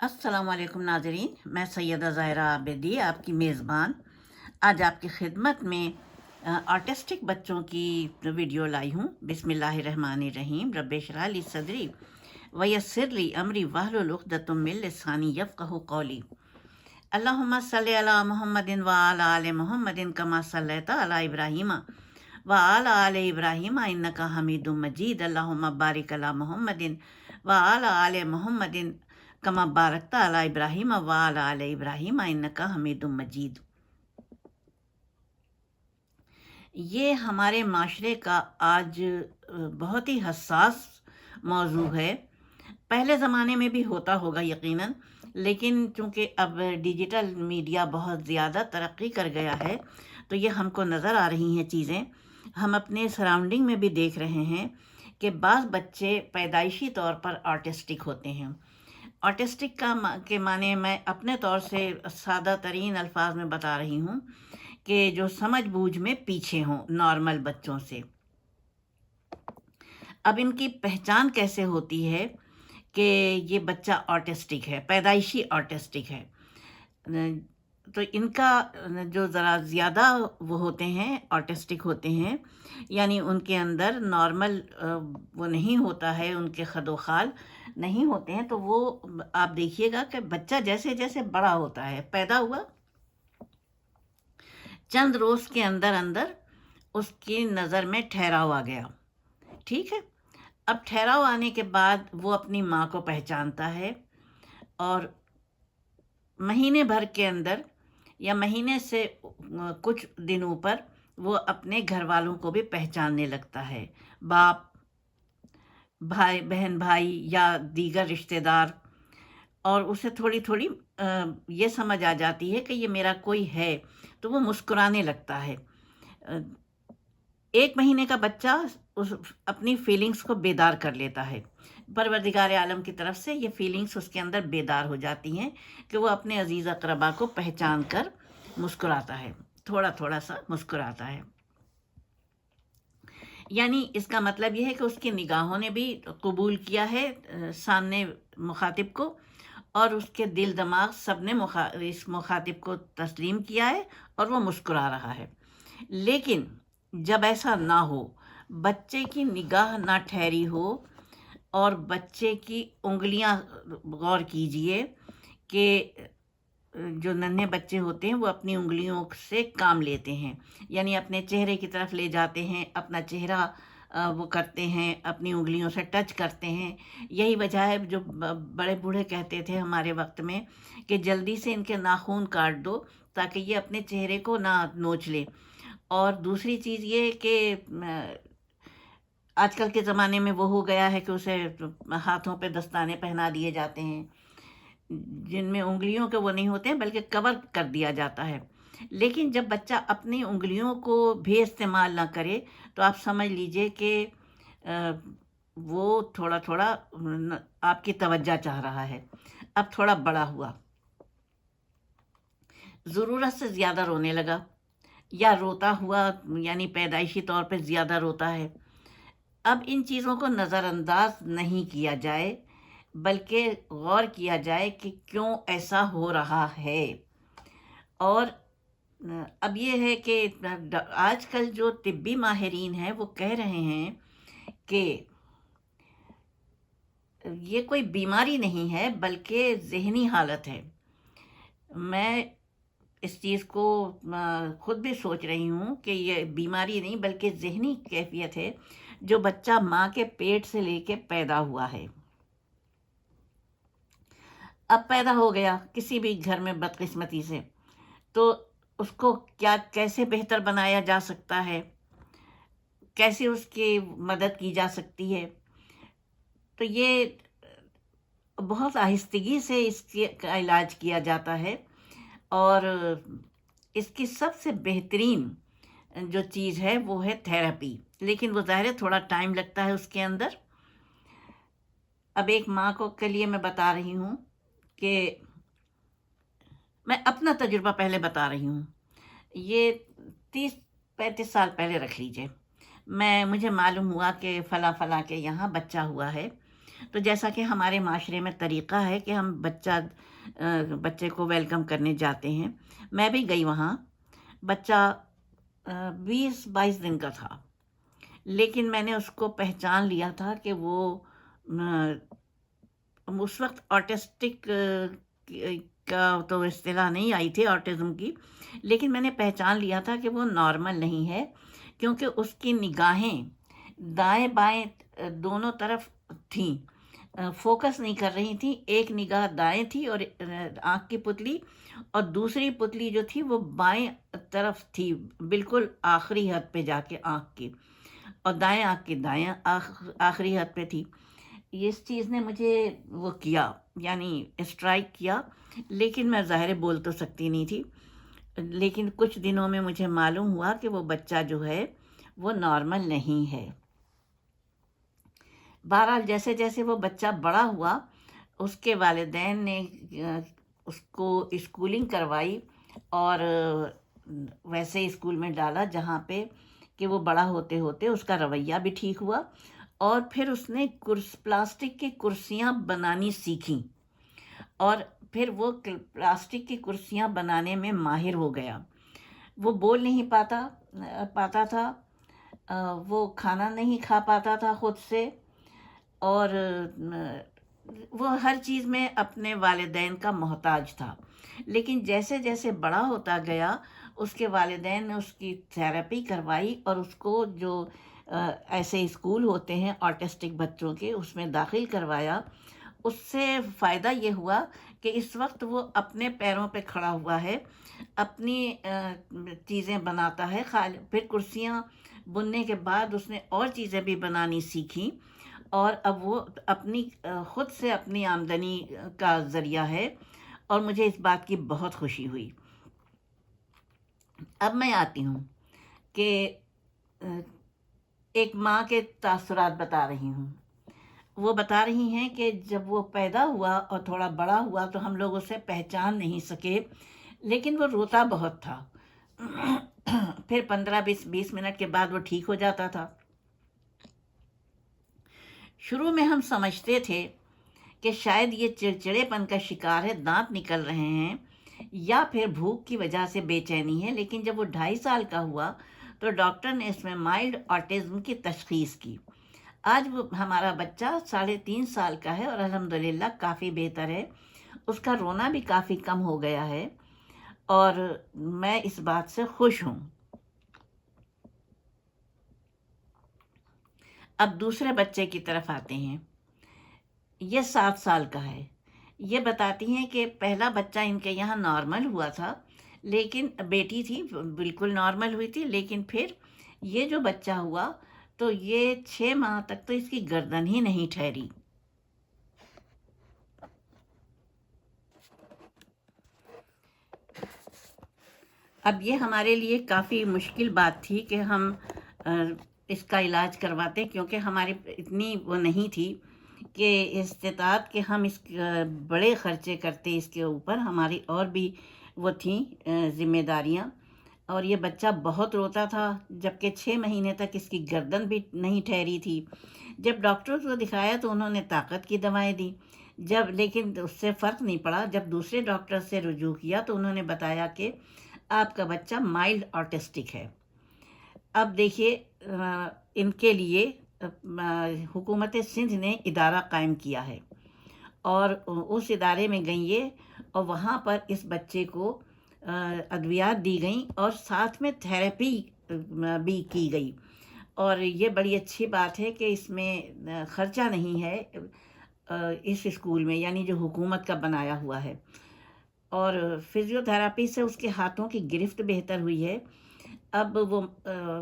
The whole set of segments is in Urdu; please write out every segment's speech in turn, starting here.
السلام علیکم ناظرین، میں سیدہ ظاہرہ عابدی، آپ کی میزبان۔ آج آپ کی خدمت میں آرٹسٹک بچوں کی ویڈیو لائی ہوں۔ بسم اللہ الرحمن الرحیم، رب شرالی صدری ویسر لی امری واہل العقدۃ من لسانی یفقہ قولی۔ اللہم صلی علی محمد و آل محمد کما صلیت علی ابراہیم و آل آل ابراہیم، انکا حمید مجید۔ اللہم بارک علی محمد و آل آل محمد کما بارکتا علی ابراہیم و علی ابراہیم، انکا حمید مجید. یہ ہمارے معاشرے کا آج بہت ہی حساس موضوع ہے۔ پہلے زمانے میں بھی ہوتا ہوگا یقیناً، لیکن چونکہ اب ڈیجیٹل میڈیا بہت زیادہ ترقی کر گیا ہے، تو یہ ہم کو نظر آ رہی ہیں چیزیں۔ ہم اپنے سراؤنڈنگ میں بھی دیکھ رہے ہیں کہ بعض بچے پیدائشی طور پر آرٹسٹک ہوتے ہیں۔ آرٹسٹک کا کے معنی میں اپنے طور سے سادہ ترین الفاظ میں بتا رہی ہوں کہ جو سمجھ بوجھ میں پیچھے ہوں نارمل بچوں سے۔ اب ان کی پہچان کیسے ہوتی ہے کہ یہ بچہ آرٹسٹک ہے، پیدائشی آرٹسٹک ہے؟ تو ان کا جو ذرا زیادہ وہ ہوتے ہیں آرٹسٹک ہوتے ہیں یعنی ان کے اندر نارمل وہ نہیں ہوتا ہے، ان کے خد و خال نہیں ہوتے ہیں، تو وہ آپ دیکھیے گا کہ بچہ جیسے جیسے بڑا ہوتا ہے، پیدا ہوا، چند روز کے اندر اندر اس کی نظر میں ٹھہراؤ آ گیا، ٹھیک ہے؟ اب ٹھہراؤ آنے کے بعد وہ اپنی ماں کو پہچانتا ہے اور مہینے بھر کے اندر یا مہینے سے کچھ دنوں پر وہ اپنے گھر والوں کو بھی پہچاننے لگتا ہے۔ باپ، بھائی، بہن، بھائی یا دیگر رشتہ دار۔ اور اسے تھوڑی تھوڑی یہ سمجھ آ جاتی ہے کہ یہ میرا کوئی ہے۔ تو وہ مسکرانے لگتا ہے۔ ایک مہینے کا بچہ اس، اپنی فیلنگس کو بیدار کر لیتا ہے۔ پروردگار عالم کی طرف سے یہ فیلنگس اس کے اندر بیدار ہو جاتی ہیں کہ وہ اپنے عزیز اقربا کو پہچان کر مسکراتا ہے، تھوڑا تھوڑا سا مسکراتا ہے۔ یعنی اس کا مطلب یہ ہے کہ اس کی نگاہوں نے بھی قبول کیا ہے سامنے مخاطب کو اور اس کے دل دماغ سب نے اس مخاطب کو تسلیم کیا ہے اور وہ مسکرا رہا ہے۔ لیکن جب ایسا نہ ہو، بچے کی نگاہ نہ ٹھہری ہو اور بچے کی انگلیاں غور کیجیے کہ جو ننھے بچے ہوتے ہیں وہ اپنی انگلیوں سے کام لیتے ہیں یعنی اپنے چہرے کی طرف لے جاتے ہیں، اپنا چہرہ وہ کرتے ہیں، اپنی انگلیوں سے ٹچ کرتے ہیں۔ یہی وجہ ہے جو بڑے بوڑھے کہتے تھے ہمارے وقت میں کہ جلدی سے ان کے ناخون کاٹ دو تاکہ یہ اپنے چہرے کو نہ نوچ لے۔ اور دوسری چیز یہ کہ آج کل کے زمانے میں وہ ہو گیا ہے کہ اسے ہاتھوں پہ دستانے پہنا دیے جاتے ہیں۔ جن میں انگلیوں کے وہ نہیں ہوتے ہیں بلکہ کور کر دیا جاتا ہے۔ لیکن جب بچہ اپنی انگلیوں کو بھی استعمال نہ کرے، تو آپ سمجھ لیجیے کہ وہ تھوڑا تھوڑا آپ کی توجہ چاہ رہا ہے۔ اب تھوڑا بڑا ہوا۔ ضرورت سے زیادہ رونے لگا یا روتا ہوا یعنی پیدائشی طور پہ زیادہ روتا ہے۔ اب ان چیزوں کو نظر انداز نہیں کیا جائے، بلکہ غور کیا جائے کہ کیوں ایسا ہو رہا ہے۔ اور، اب یہ ہے کہ آج کل جو طبی ماہرین ہیں، وہ کہہ رہے ہیں کہ یہ کوئی بیماری نہیں ہے، بلکہ ذہنی حالت ہے۔ میں اس چیز کو خود بھی سوچ رہی ہوں کہ یہ بیماری نہیں، بلکہ ذہنی کیفیت ہے۔ جو بچہ ماں کے پیٹ سے لے کے پیدا ہوا ہے۔ اب پیدا ہو گیا کسی بھی گھر میں بدقسمتی سے۔ تو اس کو کیا کیسے بہتر بنایا جا سکتا ہے؟ کیسے اس کی مدد کی جا سکتی ہے؟ تو یہ بہت آہستگی سے اس کا علاج کیا جاتا ہے اور اس کی سب سے بہترین جو چیز ہے، وہ ہے تھیراپی لیکن وہ ظاہر تھوڑا ٹائم لگتا ہے اس کے اندر۔ اب ایک ماں کو کے لیے میں بتا رہی ہوں کہ میں اپنا تجربہ پہلے بتا رہی ہوں۔ یہ تیس پینتیس سال پہلے رکھ لیجیے۔ میں، مجھے معلوم ہوا کہ فلاں فلاں کے یہاں بچہ ہوا ہے۔ تو جیسا کہ ہمارے معاشرے میں طریقہ ہے کہ ہم بچہ بچے کو ویلکم کرنے جاتے ہیں۔ میں بھی گئی وہاں۔ بچہ بیس بائیس دن کا تھا۔ لیکن میں نے اس کو پہچان لیا تھا کہ وہ اس وقت آٹسٹک کا تو اصطلاح نہیں آئی تھی آٹزم کی، لیکن میں نے پہچان لیا تھا کہ وہ نارمل نہیں ہے، کیونکہ اس کی نگاہیں دائیں بائیں دونوں طرف تھیں۔ فوکس نہیں کر رہی تھیں، ایک نگاہ دائیں تھی اور آنکھ کی پتلی اور دوسری پتلی جو تھی وہ بائیں طرف تھی، بالکل آخری حد پہ جا کے آنکھ کی، اور دائیں آنکھ کی دائیں آخری حد پہ تھی۔ اس چیز نے مجھے وہ کیا یعنی اسٹرائک کیا، لیکن میں ظاہر بول تو سکتی نہیں تھی۔ لیکن کچھ دنوں میں مجھے معلوم ہوا کہ وہ بچہ جو ہے وہ نارمل نہیں ہے۔ بہرحال جیسے جیسے وہ بچہ بڑا ہوا، اس کے والدین نے اس کو اسکولنگ کروائی اور ویسے اسکول میں ڈالا جہاں پہ کہ وہ بڑا ہوتے ہوتے اس کا رویہ بھی ٹھیک ہوا اور پھر اس نے کرس پلاسٹک کی کرسیاں بنانی سیکھیں اور پھر وہ پلاسٹک کی کرسیاں بنانے میں ماہر ہو گیا۔ وہ بول نہیں پاتا پاتا تھا وہ کھانا نہیں کھا پاتا تھا خود سے اور وہ ہر چیز میں اپنے والدین کا محتاج تھا۔ لیکن جیسے جیسے بڑا ہوتا گیا، اس کے والدین نے اس کی تھیراپی کروائی اور اس کو جو ایسے اسکول ہوتے ہیں آرٹسٹک بچوں کے، اس میں داخل کروایا۔ اس سے فائدہ یہ ہوا کہ اس وقت وہ اپنے پیروں پہ کھڑا ہوا ہے، اپنی چیزیں بناتا ہے خال پھر کرسیاں بننے کے بعد اس نے اور چیزیں بھی بنانی سیکھیں۔ اور اب وہ اپنی، خود سے اپنی آمدنی کا ذریعہ ہے اور مجھے اس بات کی بہت خوشی ہوئی۔ اب میں آتی ہوں کہ، ایک ماں کے تاثرات بتا رہی ہوں۔ وہ بتا رہی ہیں کہ جب وہ پیدا ہوا اور تھوڑا بڑا ہوا تو ہم لوگ اسے پہچان نہیں سکے، لیکن وہ روتا بہت تھا۔ پھر پندرہ بیس بیس منٹ کے بعد وہ ٹھیک ہو جاتا تھا۔ شروع میں ہم سمجھتے تھے کہ شاید یہ چڑچڑے پن کا شکار ہے، دانت نکل رہے ہیں یا پھر بھوک کی وجہ سے بے چینی ہے، لیکن جب وہ ڈھائی سال کا ہوا تو ڈاکٹر نے اس میں مائلڈ آٹزم کی تشخیص کی۔ آج وہ ہمارا بچہ ساڑھے تین سال کا ہے اور الحمدللہ کافی بہتر ہے۔ اس کا رونا بھی کافی کم ہو گیا ہے اور میں اس بات سے خوش ہوں۔ اب دوسرے بچے کی طرف آتے ہیں۔ یہ سات سال کا ہے۔ یہ بتاتی ہیں کہ پہلا بچہ ان کے یہاں نارمل ہوا تھا، لیکن بیٹی تھی، بالکل نارمل ہوئی تھی، لیکن پھر یہ جو بچہ ہوا تو یہ چھ ماہ تک تو اس کی گردن ہی نہیں ٹھہری۔ اب یہ ہمارے لیے کافی مشکل بات تھی کہ ہم اس کا علاج کرواتے کیونکہ ہماری اتنی وہ نہیں تھی کہ استطاعت کہ ہم اس بڑے خرچے کرتے اس کے اوپر، ہماری اور بھی وہ تھیں ذمہ داریاں۔ اور یہ بچہ بہت روتا تھا جبکہ چھ مہینے تک اس کی گردن بھی نہیں ٹھہری تھی۔ جب ڈاکٹر کو دکھایا تو انہوں نے طاقت کی دوائیں دی جب، لیکن اس سے فرق نہیں پڑا۔ جب دوسرے ڈاکٹر سے رجوع کیا تو انہوں نے بتایا کہ آپ کا بچہ مائلڈ آرٹسٹک ہے۔ اب دیکھیے ان کے لیے حکومت سندھ نے ادارہ قائم کیا ہے۔ اور اس ادارے میں گئیں یہ، اور وہاں پر اس بچے کو ادویات دی گئیں اور ساتھ میں تھیراپی بھی کی گئی۔ اور یہ بڑی اچھی بات ہے کہ اس میں خرچہ نہیں ہے اس اسکول میں یعنی جو حکومت کا بنایا ہوا ہے۔ اور فزیو تھراپی سے اس کے ہاتھوں کی گرفت بہتر ہوئی ہے۔ اب وہ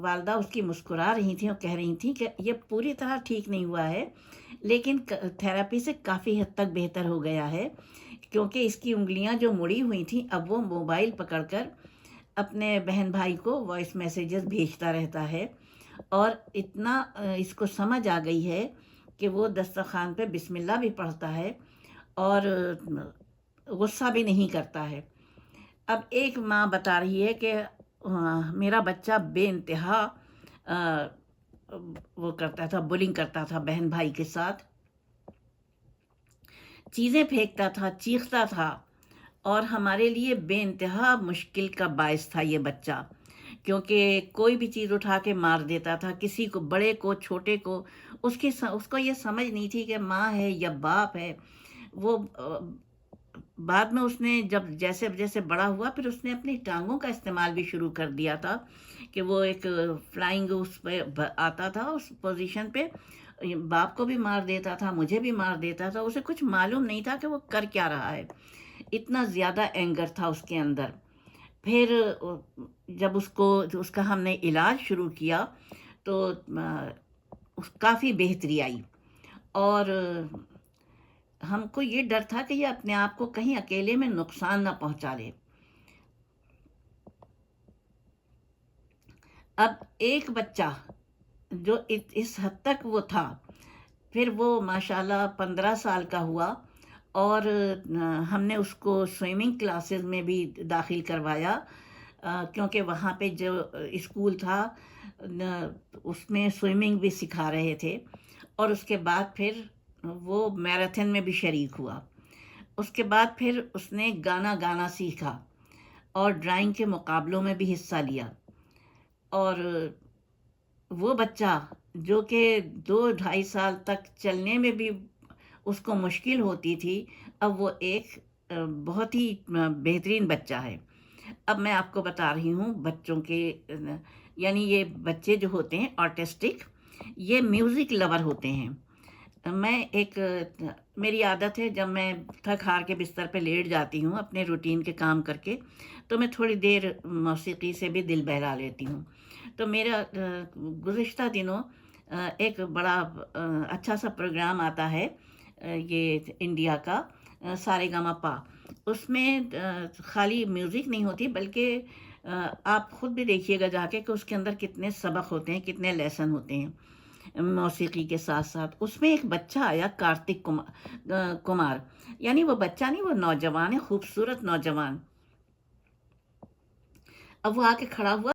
والدہ اس کی مسکرا رہی تھیں اور کہہ رہی تھیں کہ یہ پوری طرح ٹھیک نہیں ہوا ہے، لیکن تھراپی سے کافی حد تک بہتر ہو گیا ہے، کیونکہ اس کی انگلیاں جو مڑی ہوئی تھیں، اب وہ موبائل پکڑ کر اپنے بہن بھائی کو وائس میسیجز بھیجتا رہتا ہے۔ اور اتنا اس کو سمجھ آ گئی ہے کہ وہ دسترخوان پہ بسم اللہ بھی پڑھتا ہے اور غصہ بھی نہیں کرتا ہے۔ اب ایک ماں بتا رہی ہے کہ میرا بچہ بے انتہا وہ کرتا تھا بولنگ کرتا تھا بہن بھائی کے ساتھ۔ چیزیں پھینکتا تھا، چیختا تھا، اور ہمارے لیے بے انتہا مشکل کا باعث تھا یہ بچہ۔ کیونکہ کوئی بھی چیز اٹھا کے مار دیتا تھا، کسی کو، بڑے کو، چھوٹے کو، اس کی اس کو یہ سمجھ نہیں تھی کہ ماں ہے یا باپ ہے۔ وہ بعد میں اس نے جب جیسے جیسے بڑا ہوا، پھر اس نے اپنی ٹانگوں کا استعمال بھی شروع کر دیا تھا کہ وہ ایک فلائنگ اس پہ آتا تھا، اس پوزیشن پہ باپ کو بھی مار دیتا تھا، مجھے بھی مار دیتا تھا، اسے کچھ معلوم نہیں تھا کہ وہ کر کیا رہا ہے۔ اتنا زیادہ اینگر تھا اس کے اندر۔ پھر جب اس کو، اس کا ہم نے علاج شروع کیا تو کافی بہتری آئی۔ اور ہم کو یہ ڈر تھا کہ یہ اپنے آپ کو کہیں اکیلے میں نقصان نہ پہنچا لے۔ اب ایک بچہ جو اس حد تک وہ تھا، پھر وہ ماشاءاللہ پندرہ سال کا ہوا اور ہم نے اس کو سوئمنگ کلاسز میں بھی داخل کروایا کیونکہ وہاں پہ جو اسکول تھا اس میں سوئمنگ بھی سکھا رہے تھے۔ اور اس کے بعد پھر وہ میراتھن میں بھی شریک ہوا۔ اس کے بعد پھر اس نے گانا گانا سیکھا اور ڈرائنگ کے مقابلوں میں بھی حصہ لیا۔ اور وہ بچہ جو کہ دو ڈھائی سال تک چلنے میں بھی اس کو مشکل ہوتی تھی، اب وہ ایک بہت ہی بہترین بچہ ہے۔ اب میں آپ کو بتا رہی ہوں بچوں کے یعنی یہ بچے جو ہوتے ہیں آرٹسٹک یہ میوزک لور ہوتے ہیں۔ میں ایک، میری عادت ہے جب میں تھک ہار کے بستر پہ لیٹ جاتی ہوں اپنے روٹین کے کام کر کے، تو میں تھوڑی دیر موسیقی سے بھی دل بہلا لیتی ہوں۔ تو میرا، گزشتہ دنوں، ایک بڑا اچھا سا پروگرام آتا ہے، یہ انڈیا کا، سارے گاما پا۔ اس میں، خالی میوزک نہیں ہوتی، بلکہ، آپ خود بھی دیکھیے گا جا کے کہ اس کے اندر کتنے سبق ہوتے ہیں، کتنے لیسن ہوتے ہیں۔ موسیقی کے ساتھ ساتھ۔ اس میں ایک بچہ آیا، کارتک کمار۔ یعنی وہ بچہ نہیں، وہ نوجوان ہے، خوبصورت نوجوان۔ اب وہ آ کے کھڑا ہوا۔